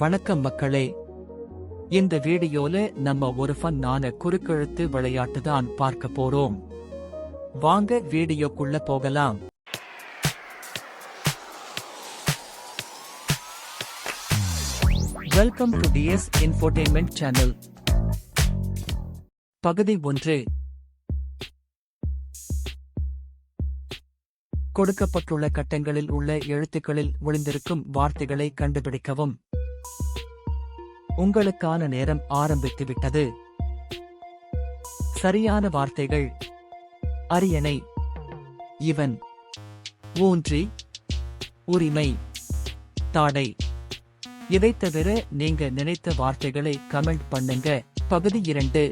வணக்கம் மக்களே. இந்த வீடியோல நம்ம ஒரு ஃபன்னான குறுக்கெழுத்து விளையாட்டு தான் பார்க்க போறோம். வாங்க வீடியோக்குள்ள போகலாம். Welcome to DS infotainment channel பகுதி ஒன்று. கொடுக்கப்பட்டுள்ள கட்டங்களில் உள்ள எழுத்துக்களில் ஒளிந்திருக்கும் வார்த்தைகளை கண்டுபிடிக்கவும். உங்களுக்கான நேரம் ஆரம்பித்துவிட்டது. சரியான வார்த்தைகள். அரியணை. இவன். ஊன்றி. உரிமை. தாடை. இதை தவிர நீங்க நினைத்த வார்த்தைகளை கமெண்ட் பண்ணுங்க. பகுதி இரண்டு.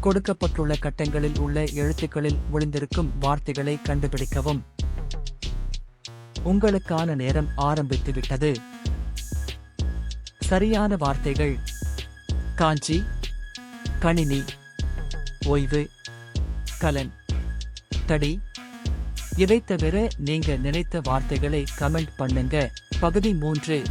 கொடுக்கப்பட்டுள்ள கட்டங்களில் உள்ள எழுத்துக்களில் ஒளிந்திருக்கும் வார்த்தைகளை கண்டுபிடிக்கவும். உங்களுக்கான நேரம் ஆரம்பித்து விட்டது சரியான வார்த்தைகள். காஞ்சி கணினி ஓய்வு கலன் தடி. இதை தவிர நீங்க நினைத்த வார்த்தைகளை கமெண்ட் பண்ணுங்க. பகுதி மூன்று.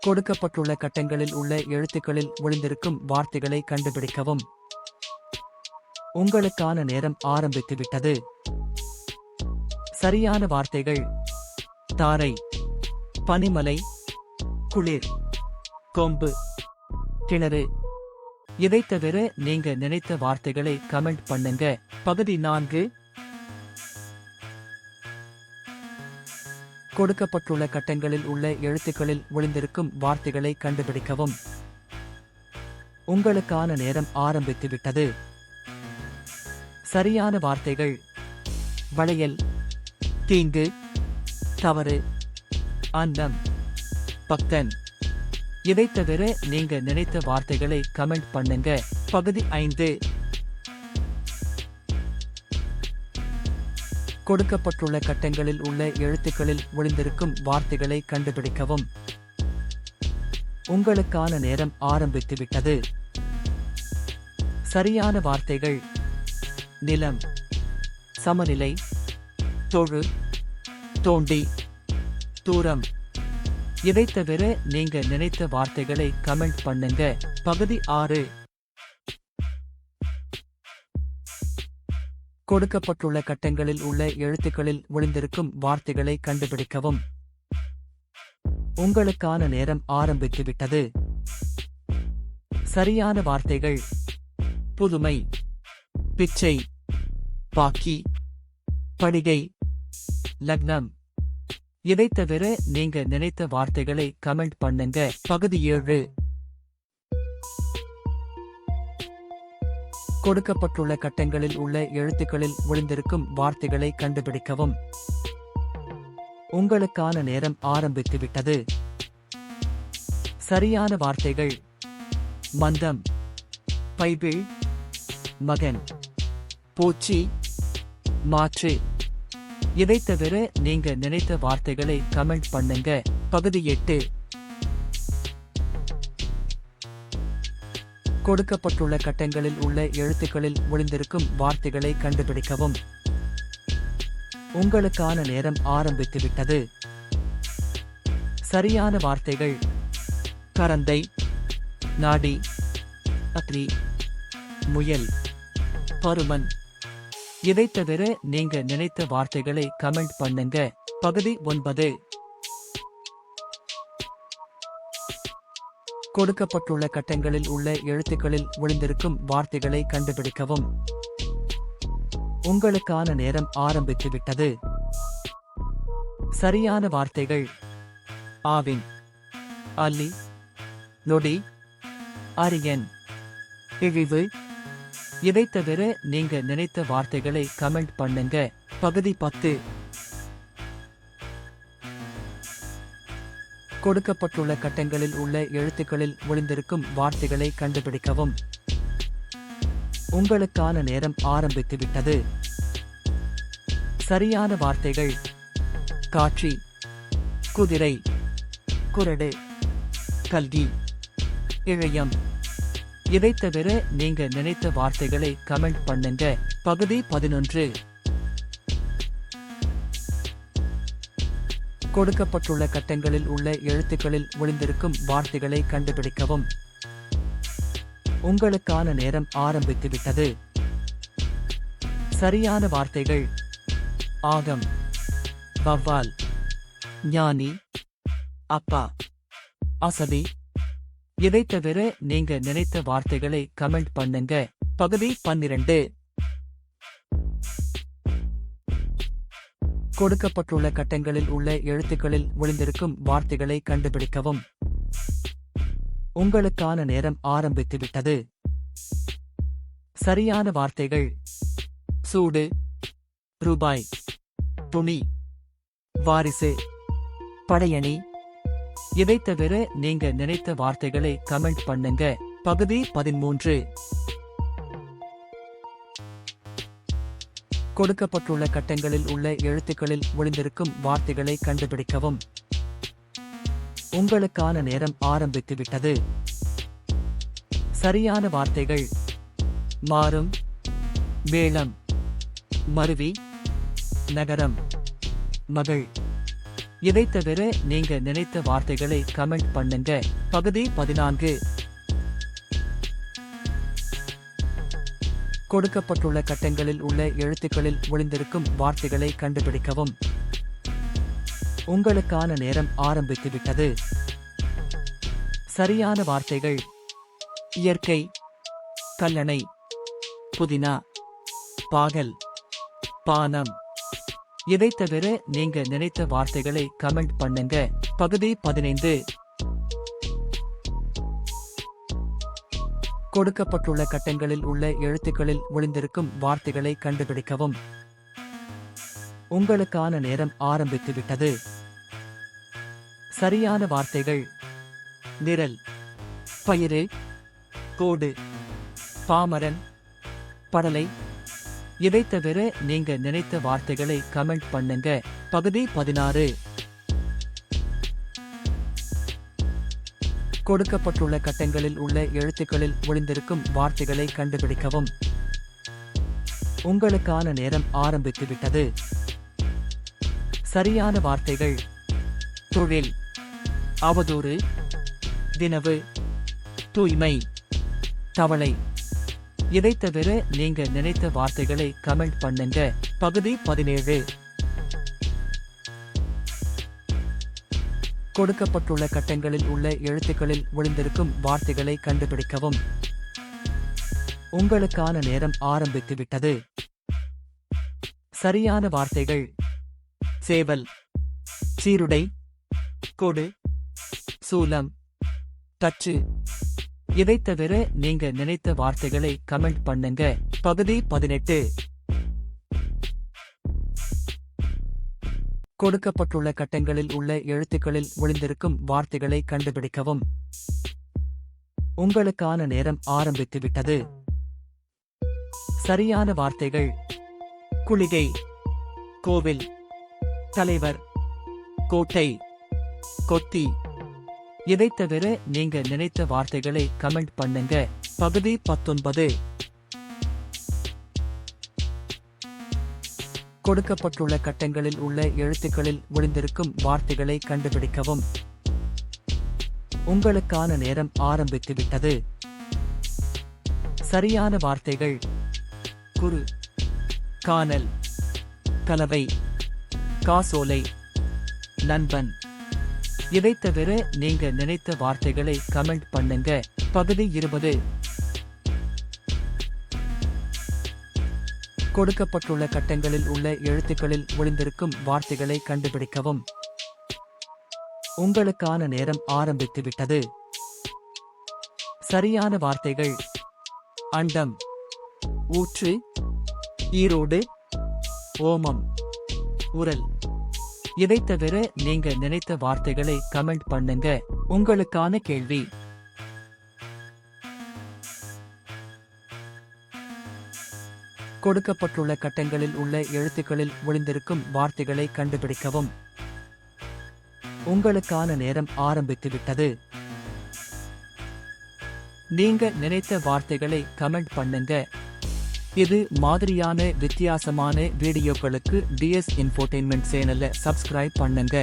கொடுக்கப்பட்டுள்ள கட்டங்களில் உள்ள எழுத்துக்களில் ஒளிந்திருக்கும் வார்த்தைகளை கண்டுபிடிக்கவும். உங்களுக்கான நேரம் ஆரம்பித்து விட்டது சரியான வார்த்தைகள். தாரை. பனிமலை. குளிர். கொம்பு. கிணறு. இதை தவிர நீங்க நினைத்த வார்த்தைகளை கமெண்ட் பண்ணுங்க. பகுதி நான்கு. கொடுக்கப்பட்டுள்ள கட்டங்களில் உள்ள எழுத்துக்களில் ஒளிந்திருக்கும் வார்த்தைகளை கண்டுபிடிக்கவும். உங்களுக்கான நேரம் ஆரம்பித்து விட்டது சரியான வார்த்தைகள். வளையல் தீங்கு தவறு அன்னம் பக்தன். இதை தவிர நீங்க நினைத்த வார்த்தைகளை கமெண்ட் பண்ணுங்க. பகுதி ஐந்து. கொடுக்கப்பட்டுள்ள கட்டங்களில் உள்ள எழுத்துக்களில் ஒளிந்திருக்கும் வார்த்தைகளை கண்டுபிடிக்கவும். உங்களுக்கான நேரம் ஆரம்பித்து விட்டது சரியான வார்த்தைகள். நிலம் சமநிலை தொழு தோண்டி தூரம். இதை தவிர நீங்க நினைத்த வார்த்தைகளை கமெண்ட் பண்ணுங்க. பகுதி ஆறு. கொடுக்கப்பட்டுள்ள கட்டங்களில் உள்ள எழுத்துக்களில் ஒளிந்திருக்கும் வார்த்தைகளை கண்டுபிடிக்கவும். உங்களுக்கான நேரம் ஆரம்பித்து விட்டது சரியான வார்த்தைகள். புதுமை. பிச்சை. பாக்கி படிகை லக்னம். இதை தவிர நீங்க நினைத்த வார்த்தைகளை கமெண்ட் பண்ணுங்க. பகுதி ஏழு. கொடுக்கப்பட்டுள்ள கட்டங்களில் உள்ள எழுத்துக்களில் ஒளிந்திருக்கும் வார்த்தைகளை கண்டுபிடிக்கவும். உங்களுக்கான நேரம் ஆரம்பித்து விட்டது. சரியான வார்த்தைகள். மந்தம். பைபிள். மகன். பூச்சி. மாற்று. இதை தவிர நீங்க நினைத்த வார்த்தைகளை கமெண்ட் பண்ணுங்க. பகுதி எட்டு. கொடுக்கப்பட்டுள்ள கட்டங்களில் உள்ள எழுத்துக்களில் ஒளிந்திருக்கும் வார்த்தைகளை கண்டுபிடிக்கவும். உங்களுக்கான நேரம் ஆரம்பித்து விட்டது சரியான வார்த்தைகள். கரந்தை. நாடி. அக்னி முயல். பருமன். இதை தவிர நீங்க நினைத்த வார்த்தைகளை கமெண்ட் பண்ணுங்க. பகுதி ஒன்பது. கொடுக்கப்பட்டுள்ள கட்டங்களில் உள்ள எழுத்துக்களில் ஒளிந்திருக்கும் வார்த்தைகளை கண்டுபிடிக்கவும். உங்களுக்கான நேரம் ஆரம்பித்து விட்டது. சரியான வார்த்தைகள். ஆவின். அல்லி. நொடி. அரியன். இழிவு. இதை தவிர நீங்க நினைத்த வார்த்தைகளை கமெண்ட் பண்ணுங்க. பகுதி பத்து. கொடுக்கப்பட்டுள்ள கட்டங்களில் உள்ள எழுத்துக்களில் ஒளிந்திருக்கும் வார்த்தைகளை கண்டுபிடிக்கவும். உங்களுக்கான நேரம் ஆரம்பித்து விட்டது சரியான வார்த்தைகள். காட்சி. குதிரை. குரடு. கல்வி இழையம். இதை தவிர நீங்க நினைத்த வார்த்தைகளை கமெண்ட் பண்ணுங்க. பகுதி பதினொன்று. கொடுக்கப்பட்டுள்ள கட்டங்களில் உள்ள எழுத்துக்களில் ஒளிந்திருக்கும் வார்த்தைகளை கண்டுபிடிக்கவும். உங்களுக்கான நேரம் ஆரம்பித்துவிட்டது. சரியான வார்த்தைகள். ஆகம். வவ்வால் ஞானி. அப்பா. அசதி. இதை தவிர நீங்க நினைத்த வார்த்தைகளை கமெண்ட் பண்ணுங்க. பகுதி பன்னிரண்டு. கொடுக்கப்பட்டுள்ள கட்டங்களில் உள்ள எழுத்துக்களில் ஒளிந்திருக்கும் வார்த்தைகளை கண்டுபிடிக்கவும். உங்களுக்கான நேரம் ஆரம்பித்துவிட்டது. சரியான வார்த்தைகள். சூடு. ரூபாய். துணி. வாரிசு. படையணி. இதை தவிர நீங்க நினைத்த வார்த்தைகளை கமெண்ட் பண்ணுங்க. பகுதி பதிமூன்று. கொடுக்கப்பட்டுள்ள கட்டங்களில் உள்ள எழுத்துக்களில் ஒளிந்திருக்கும் வார்த்தைகளை கண்டுபிடிக்கவும். உங்களுக்கான நேரம் ஆரம்பித்து விட்டது சரியான வார்த்தைகள். மாறும். வேளம் மருவி. நகரம். மகள். இதை தவிர நீங்க நினைத்த வார்த்தைகளை கமெண்ட் பண்ணுங்க. பகுதி பதினான்கு. கொடுக்கப்பட்டுள்ள கட்டங்களில் உள்ள எழுத்துக்களில் ஒளிந்திருக்கும் வார்த்தைகளை கண்டுபிடிக்கவும். உங்களுக்கான நேரம் ஆரம்பித்துவிட்டது. சரியான வார்த்தைகள். இயற்கை. கல்லணை. புதினா. பாகல். பானம். இதை தவிர நீங்க நினைத்த வார்த்தைகளை கமெண்ட் பண்ணுங்க. பகுதி பதினைந்து. கொடுக்கப்பட்டுள்ள கட்டங்களில் உள்ள எழுத்துக்களில் ஒளிந்திருக்கும் வார்த்தைகளை கண்டுபிடிக்கவும். உங்களுக்கான நேரம் ஆரம்பித்து விட்டது சரியான வார்த்தைகள். நிரல். பயிறு. கோடு. பாமரன். படலை. இதை தவிர நீங்க நினைத்த வார்த்தைகளை கமெண்ட் பண்ணுங்க. பகுதி பதினாறு. கொடுக்கப்பட்டுள்ள கட்டங்களில் உள்ள எழுத்துக்களில் ஒளிந்திருக்கும் வார்த்தைகளை கண்டுபிடிக்கவும். உங்களுக்கான நேரம் ஆரம்பித்துவிட்டது சரியான வார்த்தைகள். தொழில். அவதூறு. தினவு. தூய்மை. தவளை. இதை தவிர நீங்க நினைத்த வார்த்தைகளை கமெண்ட் பண்ணுங்க. பகுதி பதினேழு. கொடுக்கப்பட்டுள்ள கட்டங்களில் உள்ள எழுத்துக்களில் ஒளிந்திருக்கும் வார்த்தைகளை கண்டுபிடிக்கவும். உங்களுக்கான நேரம் ஆரம்பித்து விட்டது சரியான வார்த்தைகள். சேவல். சீருடை. கொடு. சூலம். தச்சு. இதை தவிர நீங்க நினைத்த வார்த்தைகளை கமெண்ட் பண்ணுங்க. பகுதி பதினெட்டு. கொடுக்கப்பட்டுள்ள கட்டங்களில் உள்ள எழுத்துக்களில் ஒளிந்திருக்கும் வார்த்தைகளை கண்டுபிடிக்கவும். உங்களுக்கான நேரம் ஆரம்பித்து விட்டது சரியான வார்த்தைகள். குளிகை. கோவில். தலைவர். கோட்டை. கொத்தி. இதை தவிர நீங்க நினைத்த வார்த்தைகளை கமெண்ட் பண்ணுங்க. பகுதி பத்தொன்பது. கொடுக்கப்பட்டுள்ள கட்டங்களில் உள்ள எழுத்துக்களில் ஒளிந்திருக்கும் வார்த்தைகளை கண்டுபிடிக்கவும். உங்களுக்கான நேரம் ஆரம்பித்து விட்டது சரியான வார்த்தைகள். குரு காணல். கலவை. காசோலை. நண்பன். இதை தவிர நீங்க நினைத்த வார்த்தைகளை கமெண்ட் பண்ணுங்க. பகுதி இருபது. கொடுக்கப்பட்டுள்ள கட்டங்களில் உள்ள எழுத்துக்களில் ஒளிந்திருக்கும் வார்த்தைகளை கண்டுபிடிக்கவும். உங்களுக்கான நேரம் ஆரம்பித்து விட்டது சரியான வார்த்தைகள். அண்டம். ஊற்று. ஈரோடு. ஓமம். உரல். இதை தவிர நீங்க நினைத்த வார்த்தைகளை கமெண்ட் பண்ணுங்க. உங்களுக்கான கேள்வி. கொடுக்கப்பட்டுள்ள கட்டங்களில் உள்ள எழுத்துக்களில் ஒளிந்திருக்கும் வார்த்தைகளை கண்டுபிடிக்கவும். உங்களுக்கான நேரம் ஆரம்பித்துவிட்டது. நீங்க நினைத்த வார்த்தைகளை கமெண்ட் பண்ணுங்க. இது மாதிரியான வித்தியாசமான வீடியோக்களுக்கு டிஎஸ் இன்ஃபோடெயின்மெண்ட் சேனலை சப்ஸ்கிரைப் பண்ணுங்க.